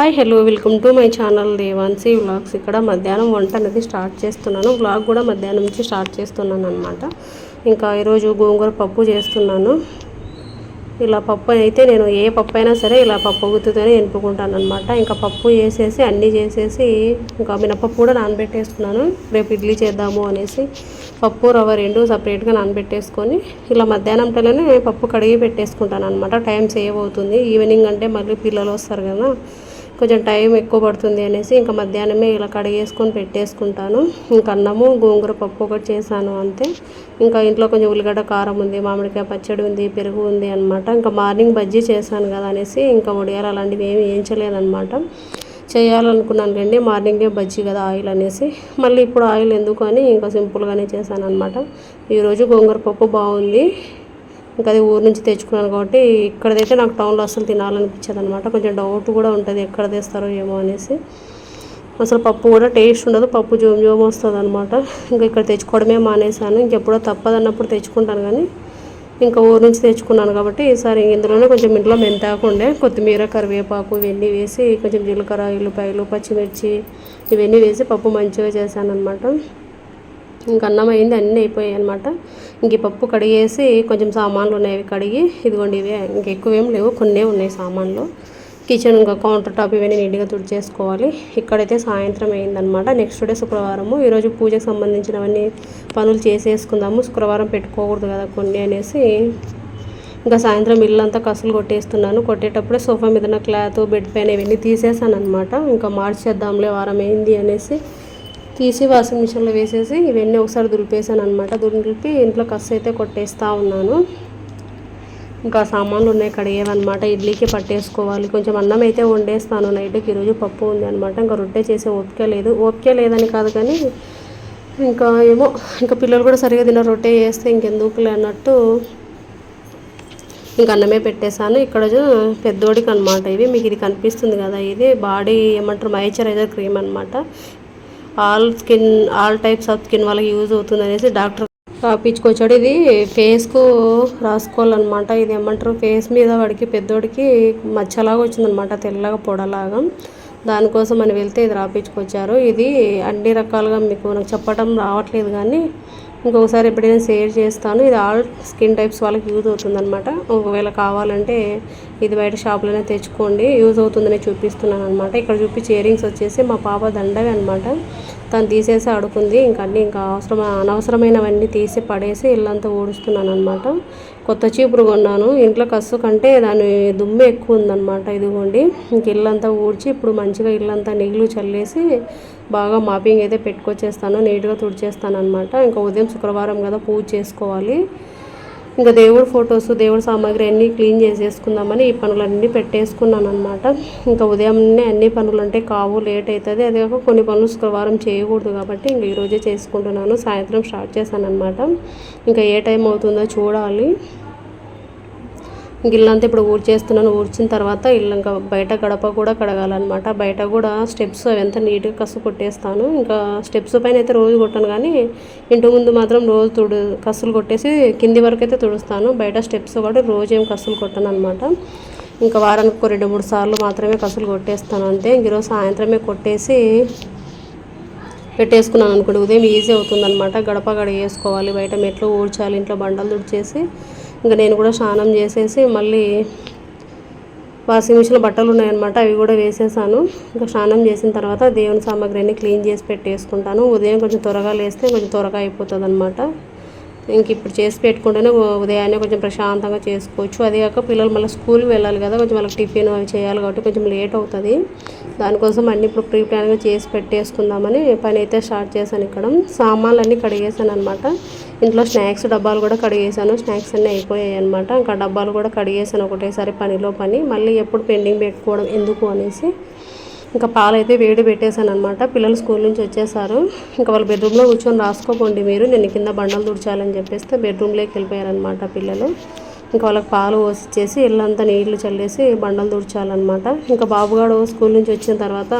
Hi hello welcome to my channel Devanshi vlogs. ఇక్కడ మధ్యాహ్నం వంట అనేది స్టార్ట్ చేస్తున్నాను. వ్లాగ్ కూడా మధ్యాహ్నం నుంచి స్టార్ట్ చేస్తున్నాను అనమాట ఇంకా ఈరోజు గోంగూర పప్పు చేస్తున్నాను. ఇలా పప్పు అయితే నేను ఏ పప్పు అయినా సరే ఇలా పప్పు గుత్తుతోనే ఎనుపుకుంటాను అనమాట ఇంకా పప్పు వేసేసి అన్నీ చేసేసి ఇంకా మినపప్పు కూడా నానబెట్టేసుకున్నాను రేపు ఇడ్లీ చేద్దాము అనేసి పప్పు రవ్వ రెండు సపరేట్గా నానబెట్టేసుకొని ఇలా మధ్యాహ్నం టైంలోనే పప్పు కడిగి పెట్టేసుకుంటాను అనమాట టైం సేవ్ అవుతుంది. ఈవినింగ్ అంటే మళ్ళీ పిల్లలు వస్తారు కదా. కొంచెం టైం ఎక్కువ పడుతుంది అనేసి ఇంకా మధ్యాహ్నమే ఇలా కడిగేసుకొని పెట్టేసుకుంటాను. ఇంకా అన్నము గోంగూర పప్పు ఒకటి చేశాను అంతే. ఇంకా ఇంట్లో కొంచెం ఉల్లిగడ్డ కారం ఉంది మామిడికాయ పచ్చడి ఉంది పెరుగు ఉంది అనమాట ఇంకా మార్నింగ్ బజ్జీ చేశాను కదా అనేసి ఇంకా వడియాలు అలాంటివి ఏమి వేయించలేదన్నమాట. చేయాలనుకున్నాను కండి మార్నింగే బజ్జీ కదా ఆయిల్ అనేసి. మళ్ళీ ఇప్పుడు ఆయిల్ ఎందుకు అని ఇంకా సింపుల్గానే చేశాను అనమాట ఈరోజు గోంగూర పప్పు బాగుంది. ఇంకా అది ఊరు నుంచి తెచ్చుకున్నాను కాబట్టి ఇక్కడదైతే నాకు టౌన్లో అసలు తినాలనిపించదు అనమాట కొంచెం డౌట్ కూడా ఉంటుంది ఎక్కడ తెస్తారో ఏమో అనేసి. అసలు పప్పు కూడా టేస్ట్ ఉండదు పప్పు జోమ్ జోమ్ వస్తుంది అనమాట ఇంకా ఇక్కడ తెచ్చుకోవడమే మానేశాను. ఇంకెప్పుడో తప్పదన్నప్పుడు తెచ్చుకుంటాను కానీ ఇంకా ఊరు నుంచి తెచ్చుకున్నాను కాబట్టి ఈసారి ఇందులోనే కొంచెం ఇంట్లో మెంతాకు ఉండే కొత్తిమీర కరివేపాకు ఇవన్నీ వేసి కొంచెం జీలకర్ర ఉల్లిపాయలు పచ్చిమిర్చి ఇవన్నీ వేసి పప్పు మంచిగా చేశాను అనమాట ఇంక అన్నం అయింది అన్నీ అయిపోయాయి అనమాట ఇంక పప్పు కడిగేసి కొంచెం సామాన్లు ఉన్నాయి అవి కడిగి ఇదిగోండి ఇవే. ఇంక ఎక్కువ ఏం లేవు కొన్నే ఉన్నాయి సామాన్లు. కిచెన్ ఇంకా కౌంటర్ టాప్ ఇవన్నీ నీట్గా తుడిచేసుకోవాలి. ఇక్కడైతే సాయంత్రం అయిందనమాట నెక్స్ట్ డే శుక్రవారము. ఈరోజు పూజకు సంబంధించినవన్నీ పనులు చేసేసుకుందాము. శుక్రవారం పెట్టుకోకూడదు కదా కొన్ని అనేసి. ఇంకా సాయంత్రం ఇల్లంతా కసులు కొట్టేస్తున్నాను. కొట్టేటప్పుడే సోఫా మీద క్లాత్ బెడ్ పైన ఇవన్నీ తీసేసాను అనమాట ఇంకా మార్చేద్దాంలే వారం అయింది అనేసి. తీసి వాషింగ్ మిషన్లో వేసేసి ఇవన్నీ ఒకసారి దులిపేసాను అనమాట దులిపి ఇంట్లో కస్సు అయితే కొట్టేస్తూ ఉన్నాను. ఇంకా సామాన్లు ఉన్నాయి కడిగేవన్నమాట. ఇడ్లీకి పట్టేసుకోవాలి. కొంచెం అన్నం అయితే వండేస్తాను. నైట్కి ఈరోజు పప్పు ఉంది అనమాట ఇంకా రొట్టె చేసే ఓపిక లేదు. ఓపిక లేదని కాదు కానీ ఇంకా ఏమో ఇంకా పిల్లలు కూడా సరిగా తిన రొట్టె చేస్తే ఇంకెందుకులే అన్నట్టు ఇంకా అన్నమే పెట్టేశాను. ఇక్కడ పెద్దోడికి అనమాట ఇది మీకు ఇది కనిపిస్తుంది కదా ఇది బాడీ ఏమంటారు మాయిశ్చరైజర్ క్రీమ్ అనమాట all skin all types of skin వాళ్ళకి యూజ్ అవుతుంది అనేసి డాక్టర్ రాపించుకొచ్చాడు ఇది ఫేస్కు రాసుకోవాలన్నమాట. ఇది ఏమంటారు? ఫేస్ మీద వాడికి పెద్దోడికి మచ్చలాగా వచ్చిందనమాట తెల్లగా పొడలాగా. దానికోసం అని వెళ్తే ఇది రాపించుకొచ్చారు ఇది అన్ని రకాలుగా మీకు నాకు చెప్పడం రావట్లేదు కానీ ఇంకొకసారి ఎప్పుడైనా షేర్ చేస్తాను. ఇది ఆల్ స్కిన్ టైప్స్ వాళ్ళకి యూజ్ అవుతుందన్నమాట. ఒకవేళ కావాలంటే ఇది బయట షాప్లోనే తెచ్చుకోండి. యూజ్ అవుతుందని చూపిస్తున్నాను అనమాట ఇక్కడ చూపి ఇయరింగ్స్ వచ్చేసి మా పాప దండవి అనమాట తను తీసేసి అడుకుంది ఇంకా అన్నీ ఇంకా అవసరం అనవసరమైనవన్నీ తీసి పడేసి ఇల్లంతా ఊడుస్తున్నాను అనమాట కొత్త చీపురు కొన్నాను. ఇంట్లో కసు కంటే దాని దుమ్ము ఎక్కువ ఉందన్నమాట. ఇదిగోండి ఇంక ఇల్లంతా ఊడ్చి ఇప్పుడు మంచిగా ఇల్లంతా నీళ్ళు చల్లేసి బాగా మాపింగ్ అయితే పెట్టుకొచ్చేస్తాను. నీట్గా తుడిచేస్తాను అనమాట ఇంకా ఉదయం శుక్రవారం కదా పూజ చేసుకోవాలి. ఇంకా దేవుడు ఫొటోస్ దేవుడు సామాగ్రి అన్నీ క్లీన్ చేసేసుకుందామని ఈ పనులన్నీ పెట్టేసుకున్నాను అనమాట ఇంకా ఉదయంనే అన్ని పనులు అంటే కావు లేట్ అవుతుంది అదే కాక కొన్ని పనులు శుక్రవారం చేయకూడదు కాబట్టి ఇంక ఈరోజే చేసుకుంటున్నాను. సాయంత్రం స్టార్ట్ చేశాను అనమాట ఇంకా ఏ టైం అవుతుందో చూడాలి. ఇల్లంతా ఇప్పుడు ఊడ్చేస్తున్నాను. ఊడ్చిన తర్వాత ఇల్లు ఇంకా బయట గడప కూడా కడగాలన్నమాట. బయట కూడా స్టెప్స్ ఎంత నీట్గా కసు కొట్టేస్తాను. ఇంకా స్టెప్స్ పైన అయితే రోజు కొట్టాను కానీ ఇంటి ముందు మాత్రం రోజు తుడు కసులు కొట్టేసి కింది వరకు అయితే తుడుస్తాను. బయట స్టెప్స్ కూడా రోజు ఏం కసులు కొట్టాను అనమాట ఇంకా వారానికి ఒక రెండు మూడు సార్లు మాత్రమే కసులు కొట్టేస్తాను అంతే. ఈరోజు సాయంత్రమే కొట్టేసి పెట్టేసుకున్నాను అనుకోండి. ఉదయం ఈజీ అవుతుందన్నమాట. గడప గడ వేసుకోవాలి బయట మెట్లు ఊడ్చాలి. ఇంట్లో బండలు తుడిచేసి ఇంకా నేను కూడా స్నానం చేసేసి మళ్ళీ వాషింగ్ మిషన్లో బట్టలు ఉన్నాయన్నమాట అవి కూడా వేసేసాను. ఇంకా స్నానం చేసిన తర్వాత దేవుని సామాగ్రిని క్లీన్ చేసి పెట్టేసుకుంటాను. ఉదయం కొంచెం త్వరగా లేస్తే కొంచెం త్వరగా అయిపోతుంది అనమాట ఇంక ఇప్పుడు చేసి పెట్టుకుంటేనే ఉదయాన్నే కొంచెం ప్రశాంతంగా చేసుకోవచ్చు. అదే కాక పిల్లలు మళ్ళీ స్కూల్కి వెళ్ళాలి కదా కొంచెం వాళ్ళకి టిఫిన్ అవి చేయాలి కాబట్టి కొంచెం లేట్ అవుతుంది. దానికోసం అన్ని ఇప్పుడు ప్రీ ప్లాన్గా చేసి పెట్టేసుకుందామని పని అయితే స్టార్ట్ చేశాను ఇక్కడ. సామాన్లు అన్నీ కడిగేసాను అనమాట ఇంట్లో స్నాక్స్ డబ్బాలు కూడా కడిగేసాను స్నాక్స్ అన్నీ అయిపోయాయి అనమాట ఇంకా డబ్బాలు కూడా కడిగేసాను ఒకటేసారి పనిలో పని. మళ్ళీ ఎప్పుడు పెండింగ్ పెట్టుకోవడం ఎందుకు అనేసి ఇంకా పాలు అయితే వేడి పెట్టేశాను అనమాట పిల్లలు స్కూల్ నుంచి వచ్చేసారు. ఇంకా వాళ్ళు బెడ్రూమ్లో కూర్చొని రాసుకోకండి మీరు. నేను కింద బండలు తుడిచాలని చెప్పేస్తే బెడ్రూమ్లోకి వెళ్ళిపోయారనమాట పిల్లలు. ఇంకా వాళ్ళకి పాలు పోసిచ్చేసి ఇల్లంతా నీళ్ళు చల్లేసి బండలు తుడిచాలన్నమాట. ఇంకా బాబుగాడు స్కూల్ నుంచి వచ్చిన తర్వాత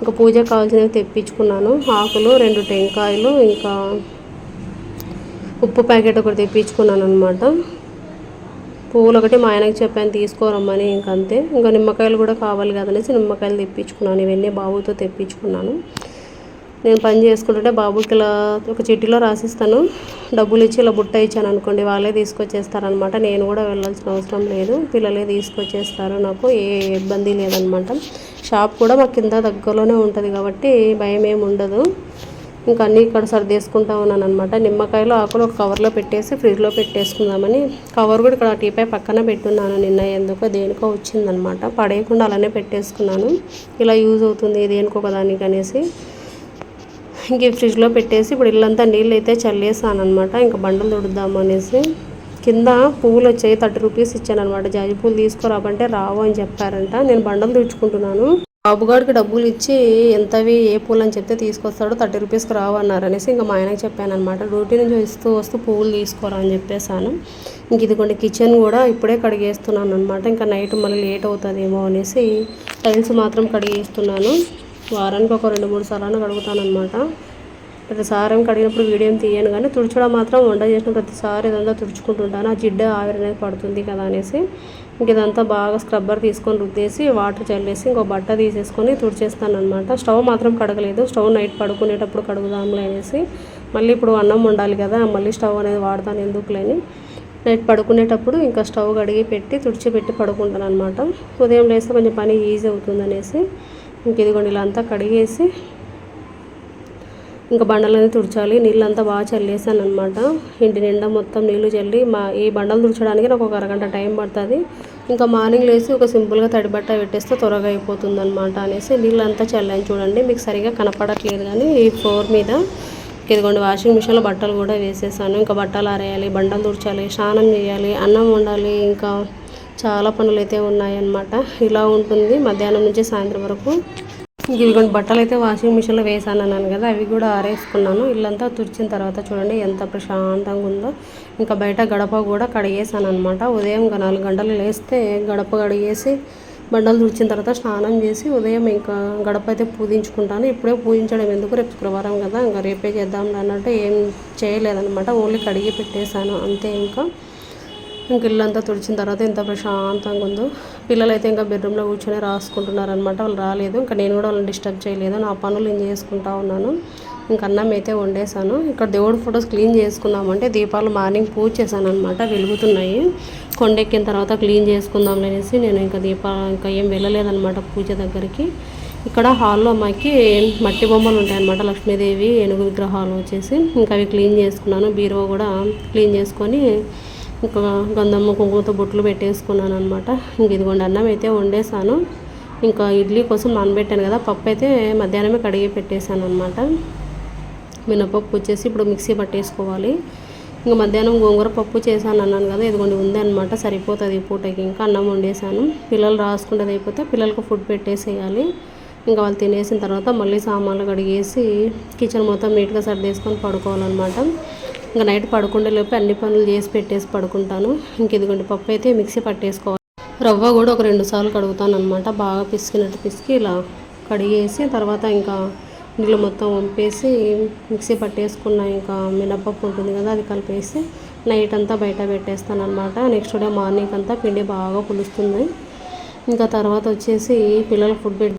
ఇంకా పూజకు కావాల్సినవి తెప్పించుకున్నాను. ఆకులు రెండు టెంకాయలు ఇంకా ఉప్పు ప్యాకెట్ ఒకటి తెప్పించుకున్నాను అనమాట పువ్వులు ఒకటి మా ఆయనకి చెప్పాను తీసుకోరమ్మని ఇంకంతే. ఇంకా నిమ్మకాయలు కూడా కావాలి కదనేసి నిమ్మకాయలు తెప్పించుకున్నాను. ఇవన్నీ బాబుతో తెప్పించుకున్నాను. నేను పని చేసుకుంటుంటే బాబుకి ఇలా ఒక చిట్టిలో రాసిస్తాను. డబ్బులు ఇచ్చి ఇలా బుట్ట ఇచ్చాను అనుకోండి వాళ్ళే తీసుకొచ్చేస్తారనమాట. నేను కూడా వెళ్ళాల్సిన అవసరం లేదు. పిల్లలే తీసుకొచ్చేస్తారు నాకు ఏ ఇబ్బంది లేదనమాట. షాప్ కూడా మా కింద దగ్గరలోనే ఉంటుంది కాబట్టి భయం ఏమి ఉండదు. ఇంకా అన్నీ ఇక్కడ సర్దేసుకుంటా ఉన్నాను అనమాట నిమ్మకాయలు ఆకులు ఒక కవర్లో పెట్టేసి ఫ్రిడ్జ్లో పెట్టేసుకుందామని. కవర్ కూడా ఇక్కడ టీపై పక్కన పెట్టున్నాను. నిన్న ఎందుకో దేనికో వచ్చిందనమాట. పడేయకుండా అలానే పెట్టేసుకున్నాను. ఇలా యూజ్ అవుతుంది దేనికో ఒకదానికి అనేసి. ఇంక ఫ్రిడ్జ్లో పెట్టేసి ఇప్పుడు ఇల్లంతా నీళ్ళు అయితే చల్లేసాను అనమాట ఇంకా బండలు తుడుద్దాము అనేసి. కింద పువ్వులు వచ్చాయి థర్టీ రూపీస్ ఇచ్చానమాట జాజి పూలు తీసుకురాబంటే రావు అని చెప్పారంట. నేను బండలు తుడుచుకుంటున్నాను. బాబుగాడికి డబ్బులు ఇచ్చి ఎంతవి ఏ పూలు అని చెప్తే తీసుకొస్తాడు థర్టీ రూపీస్కి రావు అన్నారు అనేసి ఇంకా మా ఆయనకి చెప్పాను అనమాట డ్యూటీ నుంచి వస్తూ వస్తూ పువ్వులు తీసుకోరా అని చెప్పేసాను ఇంక ఇదిగోండి కిచెన్ కూడా ఇప్పుడే కడిగేస్తున్నాను అనమాట ఇంకా నైట్ మళ్ళీ లేట్ అవుతుందేమో అనేసి టైల్స్ మాత్రం కడిగేస్తున్నాను. వారానికి ఒక రెండు మూడు సార్లు కడుగుతాను అనమాట ప్రతిసారి కడిగినప్పుడు వీడియో తీయను కానీ తుడుచడం మాత్రం వంట చేసిన ప్రతిసారి ఇదంతా తుడుచుకుంటుంటాను. ఆ జిడ్డ ఆవిరి అనేది పడుతుంది కదా అనేసి. ఇంక ఇదంతా బాగా స్క్రబ్బర్ తీసుకొని రుద్దేసి వాటర్ చల్లేసి ఇంకో బట్ట తీసేసుకొని తుడిచేస్తానమాట స్టవ్ మాత్రం కడగలేదు. స్టవ్ నైట్ పడుకునేటప్పుడు కడుగుదాంలే అనేసి. మళ్ళీ ఇప్పుడు అన్నం ఉండాలి కదా మళ్ళీ స్టవ్ అనేది వాడతాను ఎందుకులేని. నైట్ పడుకునేటప్పుడు ఇంకా స్టవ్ కడిగి పెట్టి తుడిచిపెట్టి పడుకుంటాను అనమాట ఉదయం లేస్తే కొంచెం పని ఈజీ అవుతుంది అనేసి. ఇంక ఇదిగోండి ఇలా అంతా కడిగేసి ఇంకా బండలన్నీ తుడచాలి. నీళ్ళంతా బాగా చల్లేసాను అనమాట ఇంటి నిండా మొత్తం నీళ్ళు చల్లి మా ఈ బండలు తుడచడానికి నాకు ఒక అరగంట టైం పడుతుంది. ఇంకా మార్నింగ్ లేసి ఒక సింపుల్గా తడి బట్ట పెట్టేస్తే త్వరగా అయిపోతుంది అనమాట అనేసి నీళ్ళంతా చల్లాను చూడండి. మీకు సరిగా కనపడట్లేదు కానీ ఈ ఫ్లోర్ మీద ఇదిగోండి వాషింగ్ మిషన్లో బట్టలు కూడా వేసేసాను. ఇంకా బట్టలు ఆరేయాలి బండలు తుడచాలి స్నానం చేయాలి అన్నం వండాలి ఇంకా చాలా పనులు అయితే ఉన్నాయన్నమాట. ఇలా ఉంటుంది. మధ్యాహ్నం నుంచి సాయంత్రం వరకు ఇదిగోండి బట్టలు అయితే వాషింగ్ మిషన్లో వేసాను అన్నాను కదా అవి కూడా ఆరేసుకున్నాను. ఇల్లంతా తుడిచిన తర్వాత చూడండి ఎంత ప్రశాంతంగా ఉందో. ఇంకా బయట గడప కూడా కడిగేసాను అనమాట ఉదయం నాలుగు గంటలు లేస్తే గడప కడిగేసి బండలు తుడిచిన తర్వాత స్నానం చేసి ఉదయం ఇంకా గడప అయితే పూజించుకుంటాను. ఇప్పుడే పూజించడం ఎందుకు? రేపు శుక్రవారం కదా ఇంకా రేపే చేద్దాం అన్నట్టు ఏం చేయలేదన్నమాట. ఓన్లీ కడిగి పెట్టేశాను అంతే ఇంకా. ఇంక ఇల్లంతా తుడిచిన తర్వాత ఎంత ప్రశాంతంగా ఉందో. పిల్లలైతే ఇంకా బెడ్రూమ్లో కూర్చొని రాసుకుంటున్నారు అనమాట వాళ్ళు రాలేదు. ఇంకా నేను కూడా వాళ్ళని డిస్టర్బ్ చేయలేదు. నా పనులు నేను చేసుకుంటా ఉన్నాను. ఇంక అన్నం అయితే వండేసాను ఇక్కడ దేవుడు ఫొటోస్ క్లీన్ చేసుకుందామంటే దీపాలు మార్నింగ్ పూజ చేశాను అనమాట వెలుగుతున్నాయి కొండెక్కిన తర్వాత క్లీన్ చేసుకుందాం అనేసి నేను ఇంకా దీపాలు ఇంకా ఏం వెళ్ళలేదనమాట పూజ దగ్గరికి. ఇక్కడ హాల్లో మాకి మట్టి బొమ్మలు ఉంటాయన్నమాట. లక్ష్మీదేవి ఏనుగు విగ్రహాలు వచ్చేసి. ఇంకా అవి క్లీన్ చేసుకున్నాను. బీరువా కూడా క్లీన్ చేసుకొని ఇంకా గంధమ్మ కుంకుమతో బొట్లు పెట్టేసుకున్నాను అనమాట ఇంక ఇదిగోండి అన్నం అయితే వండేసాను. ఇంకా ఇడ్లీ కోసం నానబెట్టాను కదా పప్పు అయితే మధ్యాహ్నమే కడిగి పెట్టేశాను అనమాట మినపప్పు వచ్చేసి ఇప్పుడు మిక్సీ పట్టేసుకోవాలి. ఇంకా మధ్యాహ్నం గోంగూర పప్పు చేశాను అన్నాను కదా ఇదిగోండి ఉంది అనమాట సరిపోతుంది ఈ పూటకి. ఇంకా అన్నం వండేసాను పిల్లలు రాసుకునేది అయిపోతే పిల్లలకు ఫుడ్ పెట్టేసేయాలి. ఇంకా వాళ్ళు తినేసిన తర్వాత మళ్ళీ సామాన్లు కడిగేసి కిచెన్ మొత్తం నీట్గా సర్దేసుకొని పడుకోవాలన్నమాట. ఇంకా నైట్ పడుకుండే లోపు అన్ని పనులు చేసి పెట్టేసి పడుకుంటాను. ఇంక ఇదిగోండి పప్పు అయితే మిక్సీ పట్టేసుకోవాలి. రవ్వ కూడా ఒక రెండు సార్లు కడుగుతాను అనమాట బాగా పిసికినట్టు పిసికి ఇలా కడిగేసి తర్వాత ఇంకా నీళ్ళు మొత్తం వంపేసి మిక్సీ పట్టేసుకున్న ఇంకా మినపప్పు ఉంటుంది కదా అది కలిపేసి నైట్ అంతా బయట పెట్టేస్తాను అనమాట నెక్స్ట్ డే మార్నింగ్ అంతా పిండి బాగా పులుస్తుంది. ఇంకా తర్వాత వచ్చేసి పిల్లలు ఫుడ్ పెట్టి